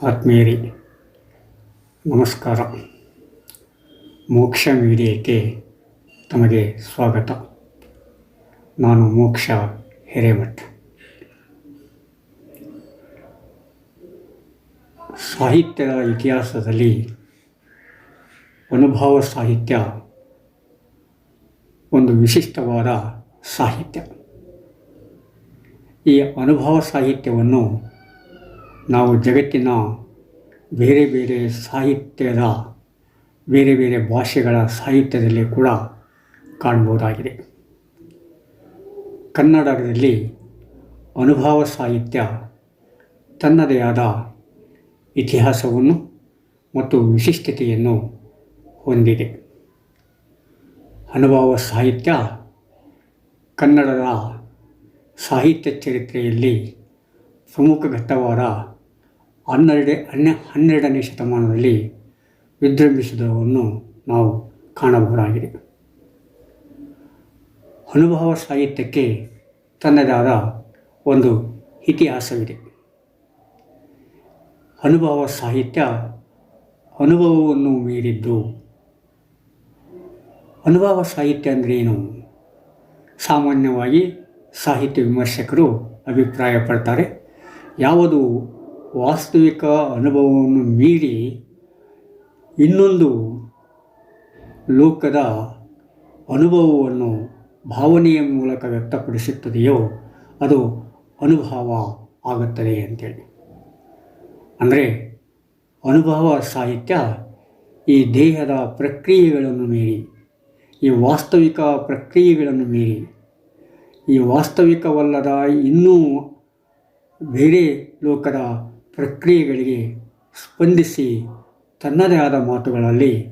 ಆತ್ಮೀಯರಿ, ನಮಸ್ಕಾರ. ಮೋಕ್ಷ ಮೀಡಿಯಾಕ್ಕೆ ತಮಗೆ ಸ್ವಾಗತ. ನಾನು ಮೋಕ್ಷ ಹಿರೇಮಠ್. ಸಾಹಿತ್ಯದ ಇತಿಹಾಸದಲ್ಲಿ ಅನುಭವ ಸಾಹಿತ್ಯ ಒಂದು ವಿಶಿಷ್ಟವಾದ ಸಾಹಿತ್ಯ. ಈ ಅನುಭವ ಸಾಹಿತ್ಯವನ್ನು ನಾವು ಜಗತ್ತಿನ ಬೇರೆ ಬೇರೆ ಸಾಹಿತ್ಯದ, ಬೇರೆ ಬೇರೆ ಭಾಷೆಗಳ ಸಾಹಿತ್ಯದಲ್ಲಿ ಕೂಡ ಕಾಣ್ಬೋದಾಗಿದೆ. ಕನ್ನಡದಲ್ಲಿ ಅನುಭವ ಸಾಹಿತ್ಯ ತನ್ನದೇ ಆದ ಇತಿಹಾಸವನ್ನು ಮತ್ತು ವಿಶಿಷ್ಟತೆಯನ್ನು ಹೊಂದಿದೆ. ಅನುಭವ ಸಾಹಿತ್ಯ ಕನ್ನಡದ ಸಾಹಿತ್ಯ ಚರಿತ್ರೆಯಲ್ಲಿ ಪ್ರಮುಖ ಘಟ್ಟವಾದ ಹನ್ನೆರಡು, ಹನ್ನೆ, ಹನ್ನೆರಡನೇ ಶತಮಾನದಲ್ಲಿ ವಿಜೃಂಭಿಸಿದವನ್ನು ನಾವು ಕಾಣಬಹುದಾಗಿದೆ. ಅನುಭವ ಸಾಹಿತ್ಯಕ್ಕೆ ತನ್ನದಾದ ಒಂದು ಇತಿಹಾಸವಿದೆ. ಅನುಭವ ಸಾಹಿತ್ಯ ಅನುಭವವನ್ನು ಮೀರಿದ್ದು, ಅನುಭವ ಸಾಹಿತ್ಯ ಅಂದರೆ ಏನು ಸಾಮಾನ್ಯವಾಗಿ ಸಾಹಿತ್ಯ ವಿಮರ್ಶಕರು ಅಭಿಪ್ರಾಯಪಡ್ತಾರೆ. ಯಾವುದು ವಾಸ್ತವಿಕ ಅನುಭವವನ್ನು ಮೀರಿ ಇನ್ನೊಂದು ಲೋಕದ ಅನುಭವವನ್ನು ಭಾವನೆಯ ಮೂಲಕ ವ್ಯಕ್ತಪಡಿಸುತ್ತದೆಯೋ ಅದು ಅನುಭವ ಆಗುತ್ತದೆ ಅಂತೇಳಿ. ಅಂದರೆ ಅನುಭವ ಸಾಹಿತ್ಯ ಈ ದೇಹದ ಪ್ರಕ್ರಿಯೆಗಳನ್ನು ಮೀರಿ, ಈ ವಾಸ್ತವಿಕ ಪ್ರಕ್ರಿಯೆಗಳನ್ನು ಮೀರಿ, ಈ ವಾಸ್ತವಿಕವಲ್ಲದ ಇನ್ನೂ ಬೇರೆ ಲೋಕದ ಪ್ರಕ್ರಿಯೆಗಳಿಗೆ ಸ್ಪಂದಿಸಿ ತನ್ನದೇ ಆದ ಮಾತುಗಳಲ್ಲಿ,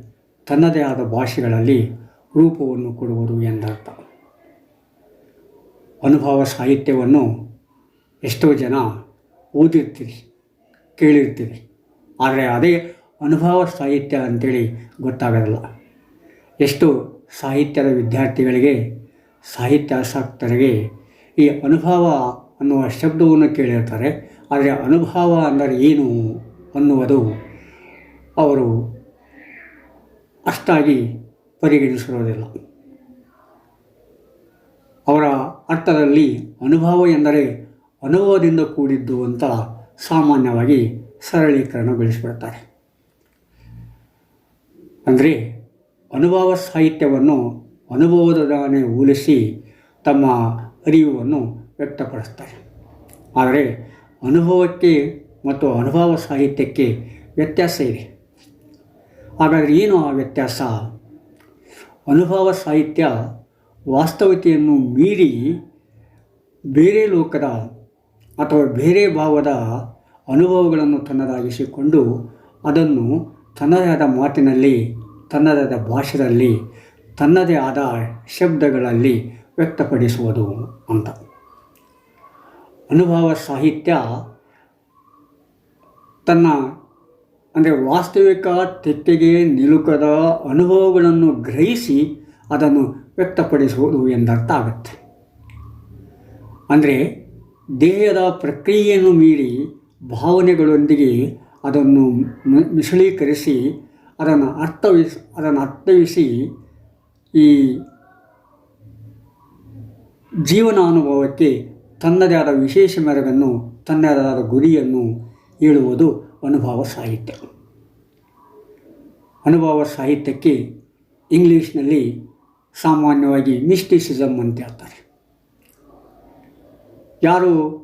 ತನ್ನದೇ ಆದ ಭಾಷೆಗಳಲ್ಲಿ ರೂಪವನ್ನು ಕೊಡುವುದು ಎಂದರ್ಥ. ಅನುಭವ ಸಾಹಿತ್ಯವನ್ನು ಎಷ್ಟೋ ಜನ ಓದಿರ್ತೀರಿ, ಕೇಳಿರ್ತೀರಿ, ಆದರೆ ಅದೇ ಅನುಭವ ಸಾಹಿತ್ಯ ಅಂತೇಳಿ ಗೊತ್ತಾಗೋದಿಲ್ಲ. ಎಷ್ಟು ಸಾಹಿತ್ಯದ ವಿದ್ಯಾರ್ಥಿಗಳಿಗೆ, ಸಾಹಿತ್ಯಾಸಕ್ತರಿಗೆ ಈ ಅನುಭವ ಅನ್ನುವ ಶಬ್ದವನ್ನು ಕೇಳಿರ್ತಾರೆ. ಆದರೆ ಅನುಭವ ಅಂದರೆ ಏನು ಅನ್ನುವುದು ಅವರು ಅಷ್ಟಾಗಿ ಪರಿಗಣಿಸಿರೋದಿಲ್ಲ ಅವರ ಅರ್ಥದಲ್ಲಿ ಅನುಭವ ಎಂದರೆ ಅನುಭವದಿಂದ ಕೂಡಿದ್ದು ಅಂತ ಸಾಮಾನ್ಯವಾಗಿ ಸರಳೀಕರಣಗೊಳಿಸಿಬಿಡ್ತಾರೆ. ಅಂದರೆ ಅನುಭವ ಸಾಹಿತ್ಯವನ್ನು ಅನುಭವದೊಡನೆ ಹೋಲಿಸಿ ತಮ್ಮ ಅರಿವನ್ನು ವ್ಯಕ್ತಪಡಿಸ್ತಾರೆ. ಆದರೆ ಅನುಭವಕ್ಕೆ ಮತ್ತು ಅನುಭವ ಸಾಹಿತ್ಯಕ್ಕೆ ವ್ಯತ್ಯಾಸ ಇದೆ. ಹಾಗಾದರೆ ಏನು ಆ ವ್ಯತ್ಯಾಸ? ಅನುಭವ ಸಾಹಿತ್ಯ ವಾಸ್ತವತೆಯನ್ನು ಮೀರಿ ಬೇರೆ ಲೋಕದ ಅಥವಾ ಬೇರೆ ಭಾವದ ಅನುಭವಗಳನ್ನು ತನ್ನದಾಗಿಸಿಕೊಂಡು ಅದನ್ನು ತನ್ನದೇ ಆದ ಮಾತಿನಲ್ಲಿ ತನ್ನದೇ ಆದ ಭಾಷೆಯಲ್ಲಿ, ತನ್ನದೇ ಆದ ಶಬ್ದಗಳಲ್ಲಿ ವ್ಯಕ್ತಪಡಿಸುವುದು ಅಂತ. ಅನುಭವ ಸಾಹಿತ್ಯ ತನ್ನ ಅಂದರೆ ವಾಸ್ತವಿಕ ತೆಕ್ಕೆಗೆ ನಿಲುಕದ ಅನುಭವಗಳನ್ನು ಗ್ರಹಿಸಿ ಅದನ್ನು ವ್ಯಕ್ತಪಡಿಸುವುದು ಎಂದರ್ಥ ಆಗುತ್ತೆ. ಅಂದರೆ ದೇಹದ ಪ್ರಕ್ರಿಯೆಯನ್ನು ಮೀರಿ ಭಾವನೆಗಳೊಂದಿಗೆ ಅದನ್ನು ಮಿಶ್ರೀಕರಿಸಿ ಅದನ್ನು ಅರ್ಥವಿಸ್, ಅದನ್ನು ಅರ್ಥವಿಸಿ ಈ ಜೀವನಾನುಭವಕ್ಕೆ ತನ್ನದೇ ಆದ ವಿಶೇಷ ಮೆರಗನ್ನು ತನ್ನದೇ ಆದ ಗುರಿಯನ್ನು ಹೇಳುವುದು ಅನುಭವ ಸಾಹಿತ್ಯ. ಅನುಭವ ಸಾಹಿತ್ಯಕ್ಕೆ ಇಂಗ್ಲೀಷ್ನಲ್ಲಿ ಸಾಮಾನ್ಯವಾಗಿ ಮಿಸ್ಟಿಸಿಸಮ್ ಅಂತ ಹೇಳ್ತಾರೆ. ಯಾರು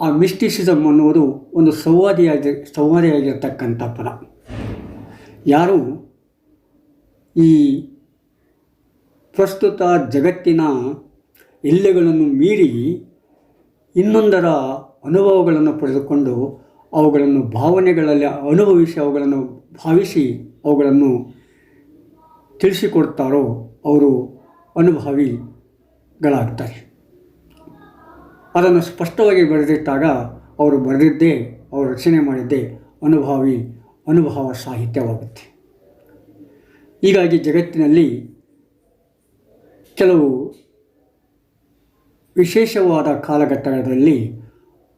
ಆ ಮಿಸ್ಟಿಸಿಸಮ್ ಅನ್ನುವುದು ಒಂದು ಸಂವಾದಿಯಾಗಿ ಸಂವಾದಿಯಾಗಿರ್ತಕ್ಕಂಥ ಪದ. ಯಾರು ಈ ಪ್ರಸ್ತುತ ಜಗತ್ತಿನ ಎಲ್ಲೆಗಳನ್ನು ಮೀರಿ ಇನ್ನೊಂದರ ಅನುಭವಗಳನ್ನು ಪಡೆದುಕೊಂಡು ಅವುಗಳನ್ನು ಭಾವನೆಗಳಲ್ಲಿ ಅನುಭವಿಸಿ ಅವುಗಳನ್ನು ಭಾವಿಸಿ ಅವುಗಳನ್ನು ತಿಳಿಸಿಕೊಡ್ತಾರೋ ಅವರು ಅನುಭವಿಗಳಾಗ್ತಾರೆ. ಅದನ್ನು ಸ್ಪಷ್ಟವಾಗಿ ಬರೆದಿಟ್ಟಾಗ ಅವರು ಬರೆದಿದ್ದೇ, ಅವರು ರಚನೆ ಮಾಡಿದ್ದೇ ಅನುಭವಿ, ಅನುಭವ ಸಾಹಿತ್ಯವಾಗುತ್ತೆ. ಹೀಗಾಗಿ ಜಗತ್ತಿನಲ್ಲಿ ಕೆಲವು ವಿಶೇಷವಾದ ಕಾಲಘಟ್ಟದಲ್ಲಿ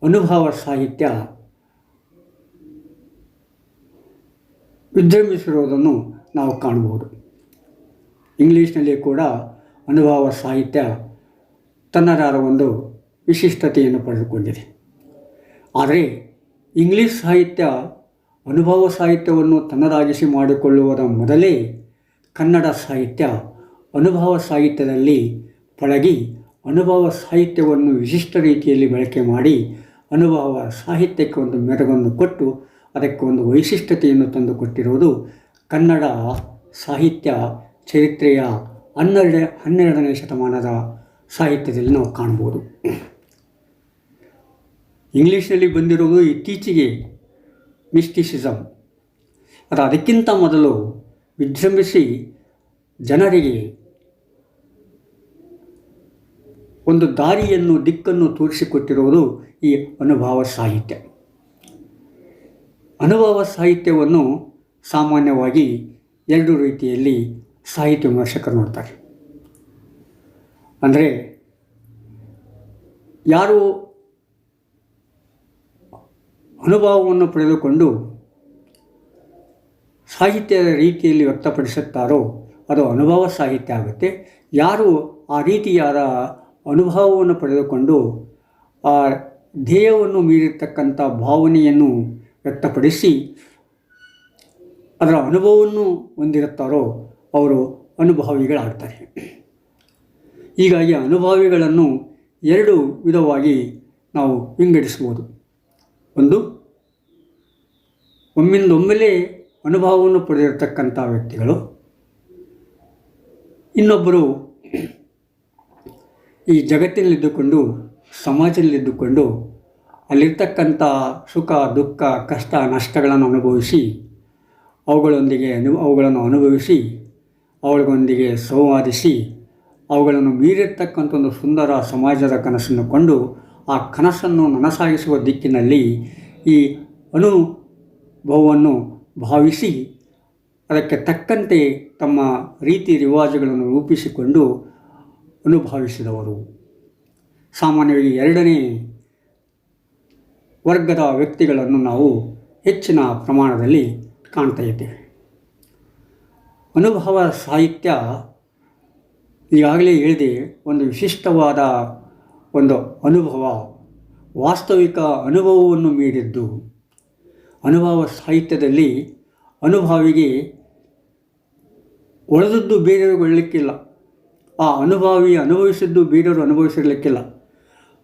ಅನುಭವ ಸಾಹಿತ್ಯ ವಿಜೃಂಭಿಸಿರುವುದನ್ನು ನಾವು ಕಾಣಬಹುದು. ಇಂಗ್ಲೀಷ್ನಲ್ಲಿ ಕೂಡ ಅನುಭವ ಸಾಹಿತ್ಯ ತನ್ನದಾದ ಒಂದು ವಿಶಿಷ್ಟತೆಯನ್ನು ಪಡೆದುಕೊಂಡಿದೆ. ಆದರೆ ಇಂಗ್ಲೀಷ್ ಸಾಹಿತ್ಯ ಅನುಭವ ಸಾಹಿತ್ಯವನ್ನು ತನ್ನದಾಗಿಸಿ ಮಾಡಿಕೊಳ್ಳುವುದರ ಮೊದಲೇ ಕನ್ನಡ ಸಾಹಿತ್ಯ ಅನುಭವ ಸಾಹಿತ್ಯದಲ್ಲಿ ಪಳಗಿ ಅನುಭವ ಸಾಹಿತ್ಯವನ್ನು ವಿಶಿಷ್ಟ ರೀತಿಯಲ್ಲಿ ಬಳಕೆ ಮಾಡಿ ಅನುಭವ ಸಾಹಿತ್ಯಕ್ಕೆ ಒಂದು ಮೆರಗನ್ನು ಕೊಟ್ಟು ಅದಕ್ಕೆ ಒಂದು ವೈಶಿಷ್ಟ್ಯತೆಯನ್ನು ತಂದುಕೊಟ್ಟಿರುವುದು ಕನ್ನಡ ಸಾಹಿತ್ಯ ಚರಿತ್ರೆಯ ಹನ್ನೆರಡ ಹನ್ನೆರಡನೇ ಶತಮಾನದ ಸಾಹಿತ್ಯದಲ್ಲಿ ನಾವು ಕಾಣ್ಬೋದು ಇಂಗ್ಲೀಷ್ನಲ್ಲಿ ಬಂದಿರುವುದು ಇತ್ತೀಚೆಗೆ ಮಿಸ್ಟಿಸಿಸಮ್ ಅದು ಅದಕ್ಕಿಂತ ಮೊದಲು ವಿಜೃಂಭಿಸಿ ಜನರಿಗೆ ಒಂದು ದಾರಿಯನ್ನು, ದಿಕ್ಕನ್ನು ತೋರಿಸಿಕೊಟ್ಟಿರುವುದು ಈ ಅನುಭವ ಸಾಹಿತ್ಯ. ಅನುಭವ ಸಾಹಿತ್ಯವನ್ನು ಸಾಮಾನ್ಯವಾಗಿ ಎರಡು ರೀತಿಯಲ್ಲಿ ಸಾಹಿತ್ಯ ವಿಮರ್ಶಕರು ನೋಡ್ತಾರೆ. ಅಂದರೆ ಯಾರು ಅನುಭವವನ್ನು ಪಡೆದುಕೊಂಡು ಸಾಹಿತ್ಯದ ರೀತಿಯಲ್ಲಿ ವ್ಯಕ್ತಪಡಿಸುತ್ತಾರೋ ಅದು ಅನುಭವ ಸಾಹಿತ್ಯ ಆಗುತ್ತೆ. ಯಾರು ಆ ರೀತಿಯಾದ ಅನುಭವವನ್ನು ಪಡೆದುಕೊಂಡು ಆ ಧ್ಯೇಯವನ್ನು ಮೀರಿರ್ತಕ್ಕಂಥ ಭಾವನೆಯನ್ನು ವ್ಯಕ್ತಪಡಿಸಿ ಅದರ ಅನುಭವವನ್ನು ಹೊಂದಿರುತ್ತಾರೋ ಅವರು ಅನುಭವಿಗಳಾಗ್ತಾರೆ. ಹೀಗಾಗಿ ಅನುಭವಿಗಳನ್ನು ಎರಡು ವಿಧವಾಗಿ ನಾವು ವಿಂಗಡಿಸ್ಬೋದು ಒಂದು, ಒಮ್ಮಿಂದೊಮ್ಮೆಲೇ ಅನುಭವವನ್ನು ಪಡೆದಿರತಕ್ಕಂಥ ವ್ಯಕ್ತಿಗಳು. ಇನ್ನೊಬ್ಬರು ಈ ಜಗತ್ತಿನಲ್ಲಿದ್ದುಕೊಂಡು, ಸಮಾಜದಲ್ಲಿದ್ದುಕೊಂಡು ಅಲ್ಲಿರ್ತಕ್ಕಂಥ ಸುಖ, ದುಃಖ, ಕಷ್ಟ, ನಷ್ಟಗಳನ್ನು ಅನುಭವಿಸಿ, ಅವುಗಳೊಂದಿಗೆ ಅನು, ಅವುಗಳನ್ನು ಅನುಭವಿಸಿ, ಅವುಗಳೊಂದಿಗೆ ಸಂವಾದಿಸಿ, ಅವುಗಳನ್ನು ಮೀರಿರ್ತಕ್ಕಂಥ ಒಂದು ಸುಂದರ ಸಮಾಜದ ಕನಸನ್ನು ಕೊಂಡು ಆ ಕನಸನ್ನು ನನಸಾಗಿಸುವ ದಿಕ್ಕಿನಲ್ಲಿ ಈ ಅನುಭವವನ್ನು ಭಾವಿಸಿ, ಅದಕ್ಕೆ ತಕ್ಕಂತೆ ತಮ್ಮ ರೀತಿ ರಿವಾಜುಗಳನ್ನು ರೂಪಿಸಿಕೊಂಡು ಅನುಭವಿಸಿದವರು. ಸಾಮಾನ್ಯವಾಗಿ ಎರಡನೇ ವರ್ಗದ ವ್ಯಕ್ತಿಗಳನ್ನು ನಾವು ಹೆಚ್ಚಿನ ಪ್ರಮಾಣದಲ್ಲಿ ಕಾಣ್ತಾ ಇದ್ದೇವೆ ಅನುಭವ ಸಾಹಿತ್ಯ ಈಗಾಗಲೇ ಹೇಳಿದೆ, ಒಂದು ವಿಶಿಷ್ಟವಾದ ಒಂದು ಅನುಭವ. ವಾಸ್ತವಿಕ ಅನುಭವವನ್ನು ಮೀರಿದ್ದು, ಅನುಭವ ಸಾಹಿತ್ಯದಲ್ಲಿ ಅನುಭವಿಗೆ ಒಳದದ್ದು ಬೇರೆಗೊಳ್ಳಲಿಕ್ಕಿಲ್ಲ ಆ ಅನುಭವಿ ಅನುಭವಿಸಿದ್ದು ಬೇರೆಯವರು ಅನುಭವಿಸಿರಲಿಕ್ಕಿಲ್ಲ.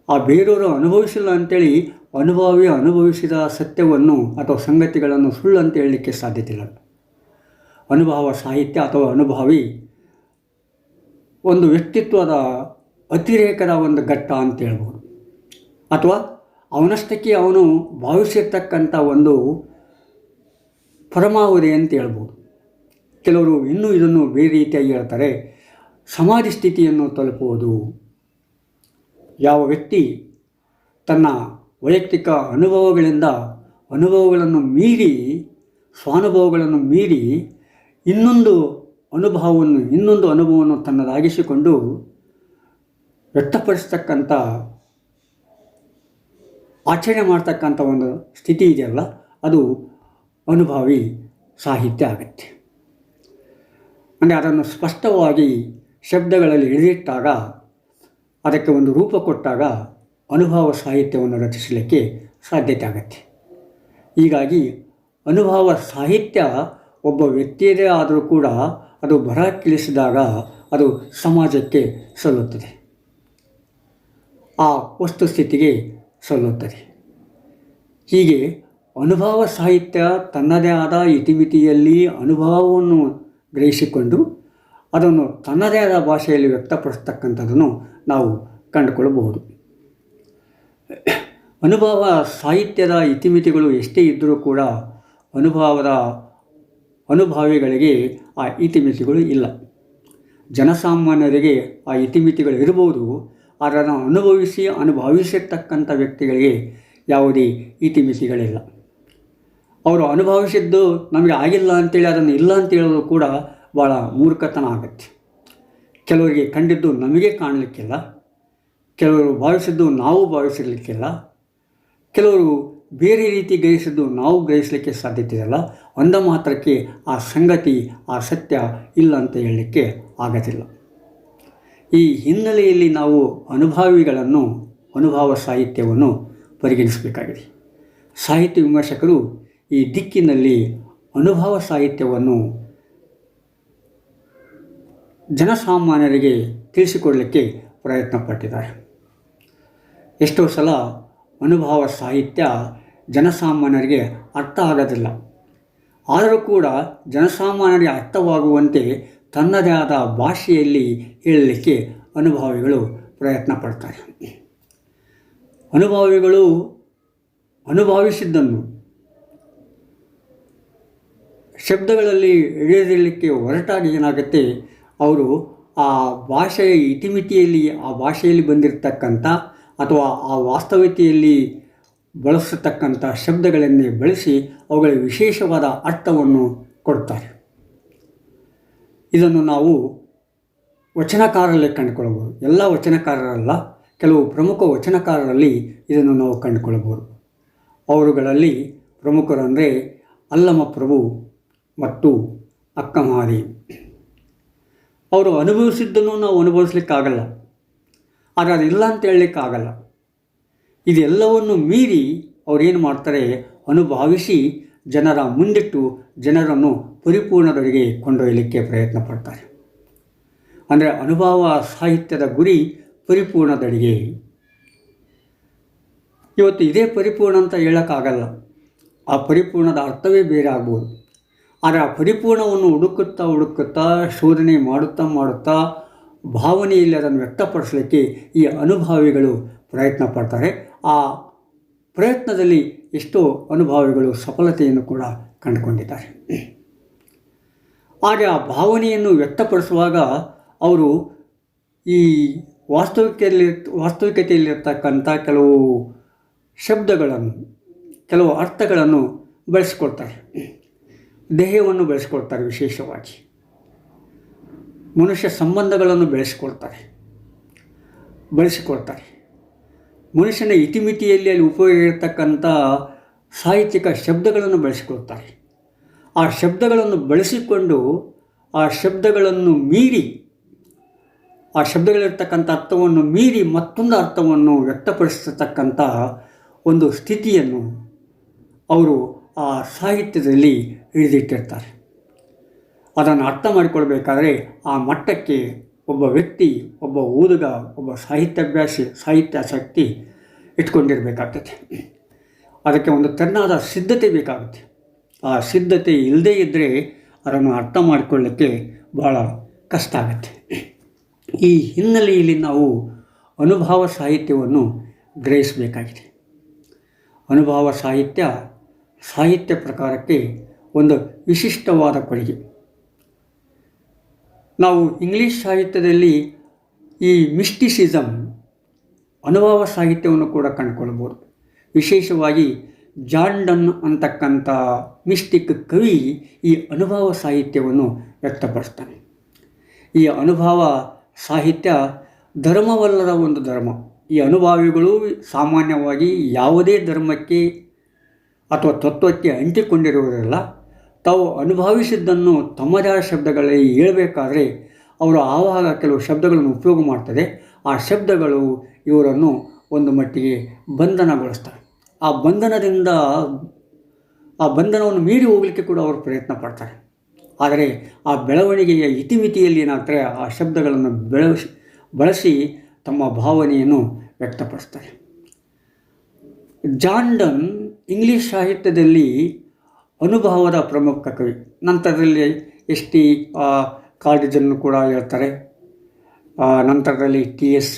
ಆ ಬೇರೆಯವರು ಅನುಭವಿಸಿಲ್ಲ ಅಂತೇಳಿ ಅನುಭವಿ ಅನುಭವಿಸಿದ ಸತ್ಯವನ್ನು ಅಥವಾ ಸಂಗತಿಗಳನ್ನು ಸುಳ್ಳು ಅಂತ ಹೇಳಲಿಕ್ಕೆ ಸಾಧ್ಯತೆ ಇಲ್ಲ. ಅನುಭವ ಸಾಹಿತ್ಯ ಅಥವಾ ಅನುಭವಿ ಒಂದು ವ್ಯಕ್ತಿತ್ವದ ಅತಿರೇಕದ ಒಂದು ಘಟ್ಟ ಅಂತ ಹೇಳ್ಬೋದು. ಅಥವಾ ಅವನಷ್ಟಕ್ಕೆ ಅವನು ಭಾವಿಸಿರ್ತಕ್ಕಂಥ ಒಂದು ಪರಮಾವಧಿ ಅಂತ ಹೇಳ್ಬೋದು. ಕೆಲವರು ಇನ್ನೂ ಇದನ್ನು ಬೇರೆ ರೀತಿಯಾಗಿ ಹೇಳ್ತಾರೆ. ಸಮಾಧಿ ಸ್ಥಿತಿಯನ್ನು ತಲುಪುವುದು. ಯಾವ ವ್ಯಕ್ತಿ ತನ್ನ ವೈಯಕ್ತಿಕ ಅನುಭವಗಳಿಂದ ಅನುಭವಗಳನ್ನು ಮೀರಿ, ಸ್ವಾನುಭವಗಳನ್ನು ಮೀರಿ ಇನ್ನೊಂದು ಅನುಭವವನ್ನು ಇನ್ನೊಂದು ಅನುಭವವನ್ನು ತನ್ನದಾಗಿಸಿಕೊಂಡು ವ್ಯಕ್ತಪಡಿಸ್ತಕ್ಕಂಥ, ಆಚರಣೆ ಮಾಡ್ತಕ್ಕಂಥ ಒಂದು ಸ್ಥಿತಿ ಇದೆಯಲ್ಲ, ಅದು ಅನುಭವಿ ಸಾಹಿತ್ಯ ಆಗತ್ತೆ. ಅಂದರೆ ಅದನ್ನು ಸ್ಪಷ್ಟವಾಗಿ ಶಬ್ದಗಳಲ್ಲಿ ಎಳೆದಿಟ್ಟಾಗ ಅದಕ್ಕೆ ಒಂದು ರೂಪ ಕೊಟ್ಟಾಗ ಅನುಭವ ಸಾಹಿತ್ಯವನ್ನು ರಚಿಸಲಿಕ್ಕೆ ಸಾಧ್ಯತೆ ಆಗತ್ತೆ. ಹೀಗಾಗಿ ಅನುಭವ ಸಾಹಿತ್ಯ ಒಬ್ಬ ವ್ಯಕ್ತಿಯದೇ ಆದರೂ ಕೂಡ ಅದು ಬರಕ್ಕಿಳಿಸಿದಾಗ ಅದು ಸಮಾಜಕ್ಕೆ ಸಲ್ಲುತ್ತದೆ. ಆ ವಸ್ತುಸ್ಥಿತಿಗೆ ಸಲ್ಲುತ್ತದೆ. ಹೀಗೆ ಅನುಭವ ಸಾಹಿತ್ಯ ತನ್ನದೇ ಆದ ಇತಿಮಿತಿಯಲ್ಲಿ ಅನುಭವವನ್ನು ಗ್ರಹಿಸಿಕೊಂಡು ಅದನ್ನು ತನ್ನದೇ ಆದ ಭಾಷೆಯಲ್ಲಿ ವ್ಯಕ್ತಪಡಿಸ್ತಕ್ಕಂಥದ್ದನ್ನು ನಾವು ಕಂಡುಕೊಳ್ಳಬಹುದು. ಅನುಭವ ಸಾಹಿತ್ಯದ ಇತಿಮಿತಿಗಳು ಎಷ್ಟೇ ಇದ್ದರೂ ಕೂಡ ಅನುಭವದ ಅನುಭಾವಿಗಳಿಗೆ ಆ ಇತಿಮಿತಿಗಳು ಇಲ್ಲ. ಜನಸಾಮಾನ್ಯರಿಗೆ ಆ ಇತಿಮಿತಿಗಳು ಇರಬಹುದು ಅದನ್ನು ಅನುಭವಿಸಿ ಅನುಭವಿಸಿರ್ತಕ್ಕಂಥ ವ್ಯಕ್ತಿಗಳಿಗೆ ಯಾವುದೇ ಇತಿಮಿತಿಗಳಿಲ್ಲ. ಅವರು ಅನುಭವಿಸಿದ್ದು ನಮಗೆ ಆಗಿಲ್ಲ ಅಂತೇಳಿ ಅದನ್ನು ಇಲ್ಲ ಅಂತ ಹೇಳೋದು ಕೂಡ ಭಾಳ ಮೂರ್ಖತನ ಆಗತ್ತೆ. ಕೆಲವರಿಗೆ ಕಂಡಿದ್ದು ನಮಗೆ ಕಾಣಲಿಕ್ಕಿಲ್ಲ. ಕೆಲವರು ಭಾವಿಸಿದ್ದು ನಾವು ಭಾವಿಸಿರಲಿಕ್ಕಿಲ್ಲ. ಕೆಲವರು ಬೇರೆ ರೀತಿ ಗ್ರಹಿಸಿದ್ದು ನಾವು ಗ್ರಹಿಸಲಿಕ್ಕೆ ಸಾಧ್ಯತೆ ಇಲ್ಲ. ಒಂದ ಮಾತ್ರಕ್ಕೆ ಆ ಸಂಗತಿ, ಆ ಸತ್ಯ ಇಲ್ಲ ಅಂತ ಹೇಳಲಿಕ್ಕೆ ಆಗದಿಲ್ಲ. ಈ ಹಿನ್ನೆಲೆಯಲ್ಲಿ ನಾವು ಅನುಭಾವಿಗಳನ್ನು, ಅನುಭವ ಸಾಹಿತ್ಯವನ್ನು ಪರಿಗಣಿಸಬೇಕಾಗಿದೆ. ಸಾಹಿತ್ಯ ವಿಮರ್ಶಕರು ಈ ದಿಕ್ಕಿನಲ್ಲಿ ಅನುಭವ ಸಾಹಿತ್ಯವನ್ನು ಜನಸಾಮಾನ್ಯರಿಗೆ ತಿಳಿಸಿಕೊಡಲಿಕ್ಕೆ ಪ್ರಯತ್ನ ಪಟ್ಟಿದ್ದಾರೆ ಎಷ್ಟೋ ಸಲ ಅನುಭವ ಸಾಹಿತ್ಯ ಜನಸಾಮಾನ್ಯರಿಗೆ ಅರ್ಥ ಆಗೋದಿಲ್ಲ. ಆದರೂ ಕೂಡ ಜನಸಾಮಾನ್ಯರಿಗೆ ಅರ್ಥವಾಗುವಂತೆ ತನ್ನದೇ ಆದ ಭಾಷೆಯಲ್ಲಿ ಹೇಳಲಿಕ್ಕೆ ಅನುಭವಿಗಳು ಪ್ರಯತ್ನ ಪಡ್ತಾರೆ ಅನುಭವಿಗಳು ಅನುಭವಿಸಿದ್ದನ್ನು ಶಬ್ದಗಳಲ್ಲಿ ಇಳಿದಿರಲಿಕ್ಕೆ ಹೊರಟಾಗಿ ಏನಾಗುತ್ತೆ? ಅವರು ಆ ಭಾಷೆಯ ಇತಿಮಿತಿಯಲ್ಲಿ, ಆ ಭಾಷೆಯಲ್ಲಿ ಬಂದಿರತಕ್ಕಂಥ ಅಥವಾ ಆ ವಾಸ್ತವತೆಯಲ್ಲಿ ಬಳಸತಕ್ಕಂಥ ಶಬ್ದಗಳನ್ನೇ ಬಳಸಿ ಅವುಗಳ ವಿಶೇಷವಾದ ಅರ್ಥವನ್ನು ಕೊಡ್ತಾರೆ. ಇದನ್ನು ನಾವು ವಚನಕಾರರಲ್ಲಿ ಕಂಡುಕೊಳ್ಬೋದು ಎಲ್ಲ ವಚನಕಾರರಲ್ಲ, ಕೆಲವು ಪ್ರಮುಖ ವಚನಕಾರರಲ್ಲಿ ಇದನ್ನು ನಾವು ಕಂಡುಕೊಳ್ಬೋದು ಅವರುಗಳಲ್ಲಿ ಪ್ರಮುಖರಂದರೆ ಅಲ್ಲಮ ಪ್ರಭು ಮತ್ತು ಅಕ್ಕಮಹಾದೇವಿ. ಅವರು ಅನುಭವಿಸಿದ್ದನ್ನು ನಾವು ಅನುಭವಿಸ್ಲಿಕ್ಕಾಗಲ್ಲ. ಆದರೆ ಅದಿಲ್ಲ ಅಂತ ಹೇಳಲಿಕ್ಕಾಗಲ್ಲ. ಇದೆಲ್ಲವನ್ನು ಮೀರಿ ಅವರೇನು ಮಾಡ್ತಾರೆ? ಅನುಭವಿಸಿ ಜನರ ಮುಂದಿಟ್ಟು ಜನರನ್ನು ಪರಿಪೂರ್ಣದವರಿಗೆ ಕೊಂಡೊಯ್ಯಲಿಕ್ಕೆ ಪ್ರಯತ್ನ ಪಡ್ತಾರೆ. ಅಂದರೆ ಅನುಭವ ಸಾಹಿತ್ಯದ ಗುರಿ ಪರಿಪೂರ್ಣದಡಿಗೆ ಇವತ್ತು ಇದೇ ಪರಿಪೂರ್ಣ ಅಂತ ಹೇಳೋಕ್ಕಾಗಲ್ಲ. ಆ ಪರಿಪೂರ್ಣದ ಅರ್ಥವೇ ಬೇರೆ ಆಗ್ಬೋದು. ಆದರೆ ಆ ಪರಿಪೂರ್ಣವನ್ನು ಹುಡುಕುತ್ತಾ ಹುಡುಕುತ್ತಾ, ಶೋಧನೆ ಮಾಡುತ್ತಾ ಮಾಡುತ್ತಾ, ಭಾವನೆಯಲ್ಲಿ ಅದನ್ನು ವ್ಯಕ್ತಪಡಿಸಲಿಕ್ಕೆ ಈ ಅನುಭಾವಿಗಳು ಪ್ರಯತ್ನ ಪಡ್ತಾರೆ. ಆ ಪ್ರಯತ್ನದಲ್ಲಿ ಎಷ್ಟೋ ಅನುಭಾವಿಗಳು ಸಫಲತೆಯನ್ನು ಕೂಡ ಕಂಡುಕೊಂಡಿದ್ದಾರೆ. ಆದರೆ ಆ ಭಾವನೆಯನ್ನು ವ್ಯಕ್ತಪಡಿಸುವಾಗ ಅವರು ಈ ವಾಸ್ತವಿಕೆಯಲ್ಲಿ ವಾಸ್ತವಿಕತೆಯಲ್ಲಿರ್ತಕ್ಕಂಥ ಕೆಲವು ಶಬ್ದಗಳನ್ನು, ಕೆಲವು ಅರ್ಥಗಳನ್ನು ಬಳಸಿಕೊಡ್ತಾರೆ ದೇಹವನ್ನು ಬೆಳೆಸ್ಕೊಳ್ತಾರೆ ವಿಶೇಷವಾಗಿ. ಮನುಷ್ಯ ಸಂಬಂಧಗಳನ್ನು ಬೆಳೆಸಿಕೊಳ್ತಾರೆ. ಬಳಸಿಕೊಳ್ತಾರೆ. ಮನುಷ್ಯನ ಇತಿಮಿತಿಯಲ್ಲಿ ಅಲ್ಲಿ ಉಪಯೋಗ ಇರತಕ್ಕಂಥ ಸಾಹಿತ್ಯಿಕ ಶಬ್ದಗಳನ್ನು ಬೆಳೆಸಿಕೊಳ್ತಾರೆ. ಆ ಶಬ್ದಗಳನ್ನು ಬಳಸಿಕೊಂಡು ಆ ಶಬ್ದಗಳನ್ನು ಮೀರಿ, ಆ ಶಬ್ದಗಳಿರ್ತಕ್ಕಂಥ ಅರ್ಥವನ್ನು ಮೀರಿ ಮತ್ತೊಂದು ಅರ್ಥವನ್ನು ವ್ಯಕ್ತಪಡಿಸತಕ್ಕಂಥ ಒಂದು ಸ್ಥಿತಿಯನ್ನು ಅವರು ಆ ಸಾಹಿತ್ಯದಲ್ಲಿ ಹಿಡಿದಿಟ್ಟಿರ್ತಾರೆ ಅದನ್ನು ಅರ್ಥ ಮಾಡಿಕೊಳ್ಬೇಕಾದ್ರೆ ಆ ಮಟ್ಟಕ್ಕೆ ಒಬ್ಬ ವ್ಯಕ್ತಿ, ಒಬ್ಬ ಓದುಗ, ಒಬ್ಬ ಸಾಹಿತ್ಯಾಭ್ಯಾಸಿ ಸಾಹಿತ್ಯಾಸಕ್ತಿ ಇಟ್ಕೊಂಡಿರಬೇಕಾಗ್ತದೆ. ಅದಕ್ಕೆ ಒಂದು ತನ್ನಾದ ಸಿದ್ಧತೆ ಬೇಕಾಗುತ್ತೆ. ಆ ಸಿದ್ಧತೆ ಇಲ್ಲದೇ ಇದ್ದರೆ ಅದನ್ನು ಅರ್ಥ ಮಾಡಿಕೊಳ್ಳಿಕ್ಕೆ ಭಾಳ ಕಷ್ಟ ಆಗುತ್ತೆ. ಈ ಹಿನ್ನೆಲೆಯಲ್ಲಿ ನಾವು ಅನುಭವ ಸಾಹಿತ್ಯವನ್ನು ಗ್ರಹಿಸಬೇಕಾಗಿದೆ. ಅನುಭವ ಸಾಹಿತ್ಯ ಸಾಹಿತ್ಯ ಪ್ರಕಾರಕ್ಕೆ ಒಂದು ವಿಶಿಷ್ಟವಾದ ಕೊಡುಗೆ. ನಾವು ಇಂಗ್ಲೀಷ್ ಸಾಹಿತ್ಯದಲ್ಲಿ ಈ ಮಿಸ್ಟಿಸಿಸಮ್ ಅನುಭವ ಸಾಹಿತ್ಯವನ್ನು ಕೂಡ ಕಂಡುಕೊಳ್ಬೋದು ವಿಶೇಷವಾಗಿ ಜಾಂಡನ್ ಅಂತಕ್ಕಂಥ ಮಿಸ್ಟಿಕ್ ಕವಿ ಈ ಅನುಭವ ಸಾಹಿತ್ಯವನ್ನು ವ್ಯಕ್ತಪಡಿಸ್ತಾನೆ. ಈ ಅನುಭವ ಸಾಹಿತ್ಯ ಧರ್ಮವಲ್ಲದ ಒಂದು ಧರ್ಮ. ಈ ಅನುಭಾವಿಗಳು ಸಾಮಾನ್ಯವಾಗಿ ಯಾವುದೇ ಧರ್ಮಕ್ಕೆ ಅಥವಾ ತತ್ವಕ್ಕೆ ಅಂಟಿಕೊಂಡಿರುವುದಲ್ಲ ತಾವು ಅನುಭವಿಸಿದ್ದನ್ನು ತಮ್ಮದೇ ಆದ ಶಬ್ದಗಳಲ್ಲಿ ಹೇಳಬೇಕಾದ್ರೆ, ಅವರು ಆವಾಗ ಕೆಲವು ಶಬ್ದಗಳನ್ನು ಉಪಯೋಗ ಮಾಡ್ತದೆ. ಆ ಶಬ್ದಗಳು ಇವರನ್ನು ಒಂದು ಮಟ್ಟಿಗೆ ಬಂಧನಗೊಳಿಸ್ತವೆ ಆ ಬಂಧನದಿಂದ, ಆ ಬಂಧನವನ್ನು ಮೀರಿ ಹೋಗಲಿಕ್ಕೆ ಕೂಡ ಅವರು ಪ್ರಯತ್ನ ಪಡ್ತಾರೆ. ಆದರೆ ಆ ಬೆಳವಣಿಗೆಯ ಇತಿಮಿತಿಯಲ್ಲಿ ಏನಾಗ್ತಾರೆ ಆ ಶಬ್ದಗಳನ್ನು ಬೆಳೆಸಿ, ಬಳಸಿ ತಮ್ಮ ಭಾವನೆಯನ್ನು ವ್ಯಕ್ತಪಡಿಸ್ತಾರೆ. ಜಾಂಡನ್ ಇಂಗ್ಲೀಷ್ ಸಾಹಿತ್ಯದಲ್ಲಿ ಅನುಭವದ ಪ್ರಮುಖ ಕವಿ. ನಂತರದಲ್ಲಿ ಎಸ್ ಟಿ ಕಾಲೇಜನ್ನು ಕೂಡ ಹೇಳ್ತಾರೆ. ನಂತರದಲ್ಲಿ ಟಿ ಎಸ್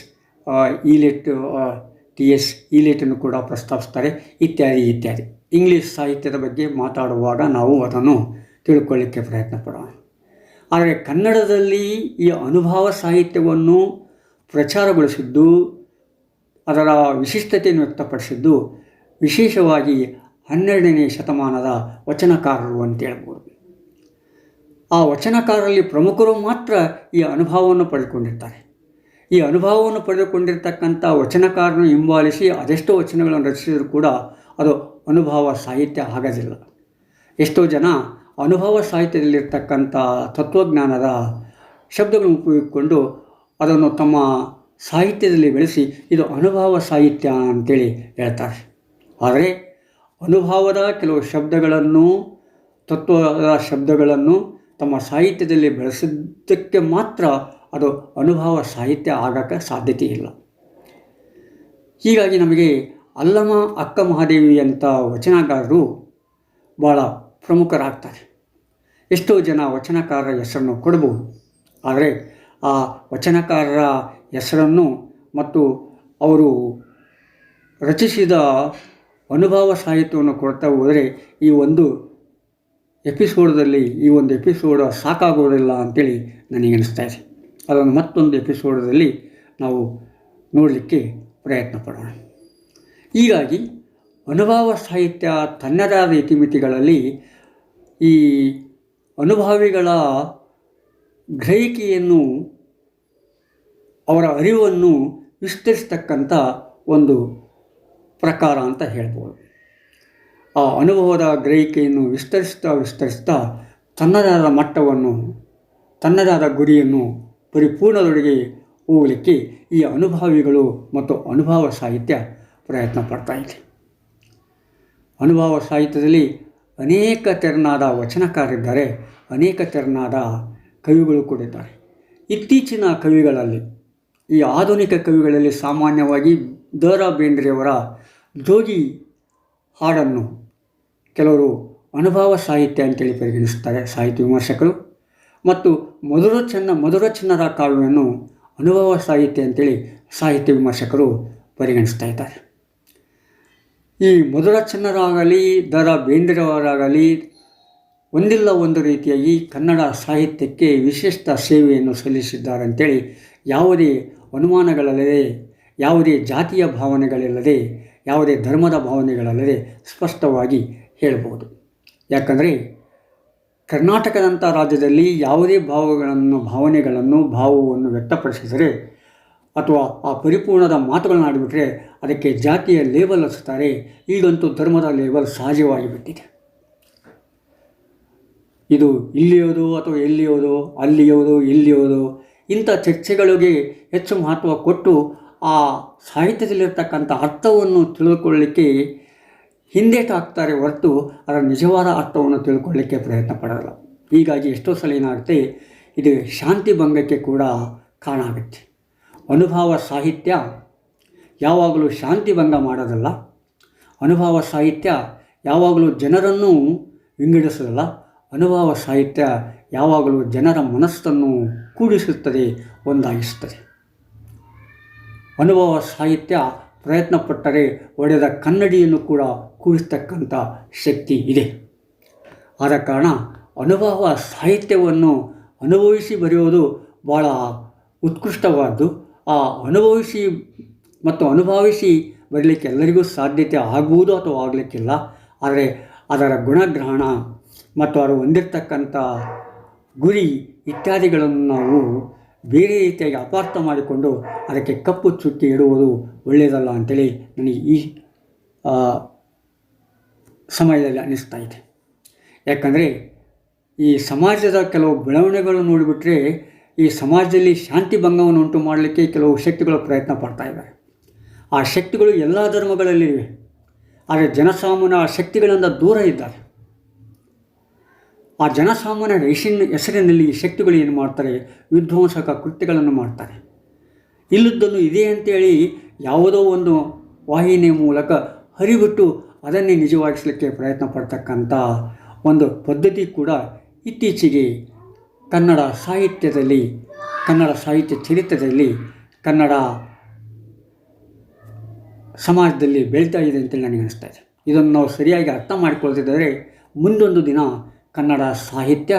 ಈಲೆಟ್ ಟಿ ಎಸ್ ಈಲೆಟನ್ನು ಕೂಡ ಪ್ರಸ್ತಾಪಿಸ್ತಾರೆ, ಇತ್ಯಾದಿ ಇತ್ಯಾದಿ. ಇಂಗ್ಲೀಷ್ ಸಾಹಿತ್ಯದ ಬಗ್ಗೆ ಮಾತಾಡುವಾಗ ನಾವು ಅದನ್ನು ತಿಳ್ಕೊಳ್ಳಿಕ್ಕೆ ಪ್ರಯತ್ನ ಪಡೋಣ ಆದರೆ ಕನ್ನಡದಲ್ಲಿ ಈ ಅನುಭವ ಸಾಹಿತ್ಯವನ್ನು ಪ್ರಚಾರಗೊಳಿಸಿದ್ದು, ಅದರ ವಿಶಿಷ್ಟತೆಯನ್ನು ವ್ಯಕ್ತಪಡಿಸಿದ್ದು ವಿಶೇಷವಾಗಿ ಹನ್ನೆರಡನೇ ಶತಮಾನದ ವಚನಕಾರರು ಅಂತ ಹೇಳ್ಬೋದು. ಆ ವಚನಕಾರರಲ್ಲಿ ಪ್ರಮುಖರು ಮಾತ್ರ ಈ ಅನುಭವವನ್ನು ಪಡೆದುಕೊಂಡಿರ್ತಾರೆ. ಈ ಅನುಭವವನ್ನು ಪಡೆದುಕೊಂಡಿರ್ತಕ್ಕಂಥ ವಚನಕಾರನು ಹಿಂಬಾಲಿಸಿ ಅದೆಷ್ಟೋ ವಚನಗಳನ್ನು ರಚಿಸಿದರೂ ಕೂಡ ಅದು ಅನುಭವ ಸಾಹಿತ್ಯ ಆಗೋದಿಲ್ಲ. ಎಷ್ಟೋ ಜನ ಅನುಭವ ಸಾಹಿತ್ಯದಲ್ಲಿರ್ತಕ್ಕಂಥ ತತ್ವಜ್ಞಾನದ ಶಬ್ದಗಳನ್ನು ಉಪಯೋಗಿಸಿಕೊಂಡು ಅದನ್ನು ತಮ್ಮ ಸಾಹಿತ್ಯದಲ್ಲಿ ಬೆಳೆಸಿ ಇದು ಅನುಭವ ಸಾಹಿತ್ಯ ಅಂತೇಳಿ ಹೇಳ್ತಾರೆ. ಆದರೆ ಅನುಭವದ ಕೆಲವು ಶಬ್ದಗಳನ್ನು, ತತ್ವದ ಶಬ್ದಗಳನ್ನು ತಮ್ಮ ಸಾಹಿತ್ಯದಲ್ಲಿ ಬೆಳೆಸಿದ್ದಕ್ಕೆ ಮಾತ್ರ ಅದು ಅನುಭವ ಸಾಹಿತ್ಯ ಆಗಕ್ಕೆ ಸಾಧ್ಯತೆ ಇಲ್ಲ ಹೀಗಾಗಿ ನಮಗೆ ಅಲ್ಲಮ ಅಕ್ಕ ಮಹಾದೇವಿ ಅಂತ ವಚನಕಾರರು ಭಾಳ ಪ್ರಮುಖರಾಗ್ತಾರೆ. ಎಷ್ಟೋ ಜನ ವಚನಕಾರರ ಹೆಸರನ್ನು ಕೊಡಬಹುದು. ಆದರೆ ಆ ವಚನಕಾರರ ಹೆಸರನ್ನು ಮತ್ತು ಅವರು ರಚಿಸಿದ ಅನುಭವ ಸಾಹಿತ್ಯವನ್ನು ಕೊಡ್ತಾ ಹೋದರೆ ಈ ಒಂದು ಎಪಿಸೋಡದಲ್ಲಿ, ಈ ಒಂದು ಎಪಿಸೋಡ್ ಸಾಕಾಗೋದಿಲ್ಲ ಅಂತೇಳಿ ನನಗೆ ಅನಿಸ್ತಾ ಇದೆ. ಅದನ್ನು ಮತ್ತೊಂದು ಎಪಿಸೋಡದಲ್ಲಿ ನಾವು ನೋಡಲಿಕ್ಕೆ ಪ್ರಯತ್ನ ಪಡೋಣ. ಹೀಗಾಗಿ ಅನುಭವ ಸಾಹಿತ್ಯ ತನ್ನದಾದ ಇತಿಮಿತಿಗಳಲ್ಲಿ ಈ ಅನುಭವಿಗಳ ಗ್ರಹಿಕೆಯನ್ನು, ಅವರ ಅರಿವನ್ನು ವಿಸ್ತರಿಸ್ತಕ್ಕಂಥ ಒಂದು ಪ್ರಕಾರ ಅಂತ ಹೇಳ್ಬೋದು. ಆ ಅನುಭವದ ಗ್ರಹಿಕೆಯನ್ನು ವಿಸ್ತರಿಸ್ತಾ ವಿಸ್ತರಿಸ್ತಾ ತನ್ನದಾದ ಮಟ್ಟವನ್ನು, ತನ್ನದಾದ ಗುರಿಯನ್ನು ಪರಿಪೂರ್ಣದೊಳಗೆ ಹೋಗಲಿಕ್ಕೆ ಈ ಅನುಭವಿಗಳು ಮತ್ತು ಅನುಭವ ಸಾಹಿತ್ಯ ಪ್ರಯತ್ನ ಪಡ್ತಾ ಇದೆ. ಅನುಭವ ಸಾಹಿತ್ಯದಲ್ಲಿ ಅನೇಕ ತೆರನಾದ ವಚನಕಾರರಿದ್ದಾರೆ, ಅನೇಕ ತೆರನಾದ ಕವಿಗಳು ಕೂಡ ಇದ್ದಾರೆ. ಇತ್ತೀಚಿನ ಕವಿಗಳಲ್ಲಿ, ಈ ಆಧುನಿಕ ಕವಿಗಳಲ್ಲಿ ಸಾಮಾನ್ಯವಾಗಿ ದ ರಾ ಬೇಂದ್ರೆಯವರ ಜೋಗಿ ಹಾಡನ್ನು ಕೆಲವರು ಅನುಭವ ಸಾಹಿತ್ಯ ಅಂತೇಳಿ ಪರಿಗಣಿಸ್ತಾರೆ ಸಾಹಿತ್ಯ ವಿಮರ್ಶಕರು. ಮತ್ತು ಮಧುರ ಚೆನ್ನ, ಮಧುರ ಚಿನ್ನದ ಕಾವ್ಯವನ್ನು ಅನುಭವ ಸಾಹಿತ್ಯ ಅಂತೇಳಿ ಸಾಹಿತ್ಯ ವಿಮರ್ಶಕರು ಪರಿಗಣಿಸ್ತಾ ಇದ್ದಾರೆ. ಈ ಮಧುರ ಚೆನ್ನರಾಗಲಿ ದರ ಬೇಂದ್ರವರಾಗಲಿ ಒಂದಿಲ್ಲ ಒಂದು ರೀತಿಯಾಗಿ ಕನ್ನಡ ಸಾಹಿತ್ಯಕ್ಕೆ ವಿಶಿಷ್ಟ ಸೇವೆಯನ್ನು ಸಲ್ಲಿಸಿದ್ದಾರೆ ಅಂತೇಳಿ ಯಾವುದೇ ಅನುಮಾನಗಳಲ್ಲದೆ, ಯಾವುದೇ ಜಾತಿಯ ಭಾವನೆಗಳಿಲ್ಲದೆ ಯಾವುದೇ ಧರ್ಮದ ಭಾವನೆಗಳಲ್ಲದೆ ಸ್ಪಷ್ಟವಾಗಿ ಹೇಳ್ಬೋದು ಯಾಕಂದರೆ, ಕರ್ನಾಟಕದಂಥ ರಾಜ್ಯದಲ್ಲಿ ಯಾವುದೇ ಭಾವಗಳನ್ನು, ಭಾವನೆಗಳನ್ನು, ಭಾವವನ್ನು ವ್ಯಕ್ತಪಡಿಸಿದರೆ ಅಥವಾ ಆ ಪರಿಪೂರ್ಣದ ಮಾತುಗಳನ್ನು ಆಡಿಬಿಟ್ರೆ ಅದಕ್ಕೆ ಜಾತಿಯ ಲೇಬಲ್ ಹಚ್ಚುತ್ತಾರೆ ಈಗಂತೂ ಧರ್ಮದ ಲೇಬಲ್ ಸಹಜವಾಗಿ ಬಿಟ್ಟಿದೆ ಇದು ಇಲ್ಲಿಯೋದು ಅಥವಾ ಎಲ್ಲಿಯೋದು, ಅಲ್ಲಿಯೋದು, ಇಲ್ಲಿಯೋದು ಇಂಥ ಚರ್ಚೆಗಳಿಗೆ ಹೆಚ್ಚು ಮಹತ್ವ ಕೊಟ್ಟು ಆ ಸಾಹಿತ್ಯದಲ್ಲಿರ್ತಕ್ಕಂಥ ಅರ್ಥವನ್ನು ತಿಳಿದುಕೊಳ್ಳಲಿಕ್ಕೆ ಹಿಂದೇಟಾಗ್ತಾರೆ ಹೊರತು ಅದರ ನಿಜವಾದ ಅರ್ಥವನ್ನು ತಿಳ್ಕೊಳ್ಳಿಕ್ಕೆ ಪ್ರಯತ್ನ ಪಡೋಲ್ಲ. ಹೀಗಾಗಿ ಎಷ್ಟೋ ಸಲ ಏನಾಗುತ್ತೆ, ಇದು ಶಾಂತಿ ಭಂಗಕ್ಕೆ ಕೂಡ ಕಾರಣ ಆಗುತ್ತೆ. ಅನುಭವ ಸಾಹಿತ್ಯ ಯಾವಾಗಲೂ ಶಾಂತಿ ಭಂಗ ಮಾಡೋದಲ್ಲ. ಅನುಭವ ಸಾಹಿತ್ಯ ಯಾವಾಗಲೂ ಜನರನ್ನು ವಿಂಗಡಿಸೋದಲ್ಲ. ಅನುಭವ ಸಾಹಿತ್ಯ ಯಾವಾಗಲೂ ಜನರ ಮನಸ್ಸನ್ನು ಕೂಡಿಸುತ್ತದೆ, ಒಂದಾಗಿಸುತ್ತದೆ. ಅನುಭವ ಸಾಹಿತ್ಯ ಪ್ರಯತ್ನಪಟ್ಟರೆ ಒಡೆದ ಕನ್ನಡಿಯನ್ನು ಕೂಡ ಕೂಡಿಸ್ತಕ್ಕಂಥ ಶಕ್ತಿ ಇದೆ. ಆದ ಕಾರಣ ಅನುಭವ ಸಾಹಿತ್ಯವನ್ನು ಅನುಭವಿಸಿ ಬರೆಯೋದು ಭಾಳ ಉತ್ಕೃಷ್ಟವಾದ್ದು. ಆ ಅನುಭವಿಸಿ ಮತ್ತು ಅನುಭವಿಸಿ ಬರಲಿಕ್ಕೆ ಎಲ್ಲರಿಗೂ ಸಾಧ್ಯತೆ ಆಗುವುದು ಅಥವಾ ಆಗಲಿಕ್ಕಿಲ್ಲ, ಆದರೆ ಅದರ ಗುಣಗ್ರಹಣ ಮತ್ತು ಅದು ಹೊಂದಿರತಕ್ಕಂಥ ಗುರಿ ಇತ್ಯಾದಿಗಳನ್ನು ನಾವು ಬೇರೆ ರೀತಿಯಾಗಿ ಅಪಾರ್ಥ ಮಾಡಿಕೊಂಡು ಅದಕ್ಕೆ ಕಪ್ಪು ಚುಕ್ಕಿ ಇಡುವುದು ಒಳ್ಳೆಯದಲ್ಲ ಅಂತೇಳಿ ನನಗೆ ಈ ಸಮಯದಲ್ಲಿ ಅನ್ನಿಸ್ತಾ ಇದೆ. ಯಾಕಂದರೆ ಈ ಸಮಾಜದ ಕೆಲವು ಬೆಳವಣಿಗೆಗಳು ನೋಡಿಬಿಟ್ರೆ ಈ ಸಮಾಜದಲ್ಲಿ ಶಾಂತಿ ಭಂಗವನ್ನು ಉಂಟು ಮಾಡಲಿಕ್ಕೆ ಕೆಲವು ಶಕ್ತಿಗಳು ಪ್ರಯತ್ನ ಪಡ್ತಾ ಇದ್ದಾರೆ. ಆ ಶಕ್ತಿಗಳು ಎಲ್ಲ ಧರ್ಮಗಳಲ್ಲಿವೆ. ಆದರೆ ಜನಸಾಮಾನ್ಯ ಆ ಶಕ್ತಿಗಳಿಂದ ದೂರ ಇದ್ದಾರೆ. ಆ ಜನಸಾಮಾನ್ಯರ ಹೆಸರಿನ ಹೆಸರಿನಲ್ಲಿ ಈ ಶಕ್ತಿಗಳು ಏನು ಮಾಡ್ತಾರೆ? ವಿಧ್ವಂಸಕ ಕೃತ್ಯಗಳನ್ನು ಮಾಡ್ತಾರೆ. ಇಲ್ಲದ್ದನ್ನು ಇದೆ ಅಂತೇಳಿ ಯಾವುದೋ ಒಂದು ವಾಹಿನಿಯ ಮೂಲಕ ಹರಿಬಿಟ್ಟು ಅದನ್ನೇ ನಿಜವಾಗಿಸಲಿಕ್ಕೆ ಪ್ರಯತ್ನ ಪಡ್ತಕ್ಕಂಥ ಒಂದು ಪದ್ಧತಿ ಕೂಡ ಇತ್ತೀಚೆಗೆ ಕನ್ನಡ ಸಾಹಿತ್ಯದಲ್ಲಿ, ಕನ್ನಡ ಸಾಹಿತ್ಯ ಚರಿತ್ರದಲ್ಲಿ, ಕನ್ನಡ ಸಮಾಜದಲ್ಲಿ ಬೆಳೀತಾ ಇದೆ ಅಂತೇಳಿ ನನಗೆ ಅನಿಸ್ತಾ ಇದೆ. ಇದನ್ನು ನಾವು ಸರಿಯಾಗಿ ಅರ್ಥ ಮಾಡಿಕೊಳ್ತಿದ್ದರೆ ಮುಂದೊಂದು ದಿನ ಕನ್ನಡ ಸಾಹಿತ್ಯ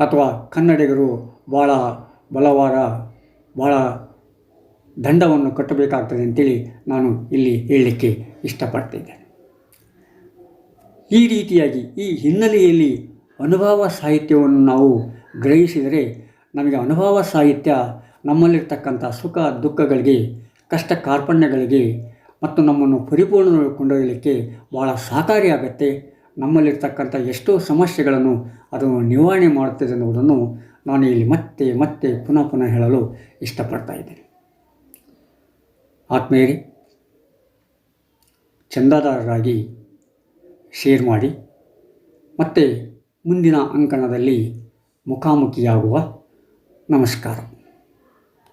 ಅಥವಾ ಕನ್ನಡಿಗರು ಭಾಳ ಬಲವಾದ ಭಾಳ ದಂಡವನ್ನು ಕಟ್ಟಬೇಕಾಗ್ತದೆ ಅಂತೇಳಿ ನಾನು ಇಲ್ಲಿ ಹೇಳಲಿಕ್ಕೆ ಇಷ್ಟಪಡ್ತಿದ್ದೇನೆ ಈ ರೀತಿಯಾಗಿ ಈ ಹಿನ್ನೆಲೆಯಲ್ಲಿ ಅನುಭವ ಸಾಹಿತ್ಯವನ್ನು ನಾವು ಗ್ರಹಿಸಿದರೆ ನಮಗೆ ಅನುಭವ ಸಾಹಿತ್ಯ ನಮ್ಮಲ್ಲಿರ್ತಕ್ಕಂಥ ಸುಖ, ದುಃಖಗಳಿಗೆ, ಕಷ್ಟ ಕಾರ್ಪಣ್ಯಗಳಿಗೆ ಮತ್ತು ನಮ್ಮನ್ನು ಪರಿಪೂರ್ಣ ಕೊಂಡೊಯ್ಯಲಿಕ್ಕೆ ಭಾಳ ಸಹಕಾರಿಯಾಗತ್ತೆ. ನಮ್ಮಲ್ಲಿರ್ತಕ್ಕಂಥ ಎಷ್ಟೋ ಸಮಸ್ಯೆಗಳನ್ನು ಅದು ನಿವಾರಣೆ ಮಾಡುತ್ತದೆ ಎನ್ನುವುದನ್ನು ನಾನು ಇಲ್ಲಿ ಮತ್ತೆ ಮತ್ತೆ ಪುನಃ ಪುನಃ ಹೇಳಲು ಇಷ್ಟಪಡ್ತಾ ಇದ್ದೇನೆ. ಆತ್ಮೀಯರೇ, ಚಂದಾದಾರರಾಗಿ ಶೇರ್ ಮಾಡಿ, ಮತ್ತೆ ಮುಂದಿನ ಅಂಕಣದಲ್ಲಿ ಮುಖಾಮುಖಿಯಾಗುವ ನಮಸ್ಕಾರ.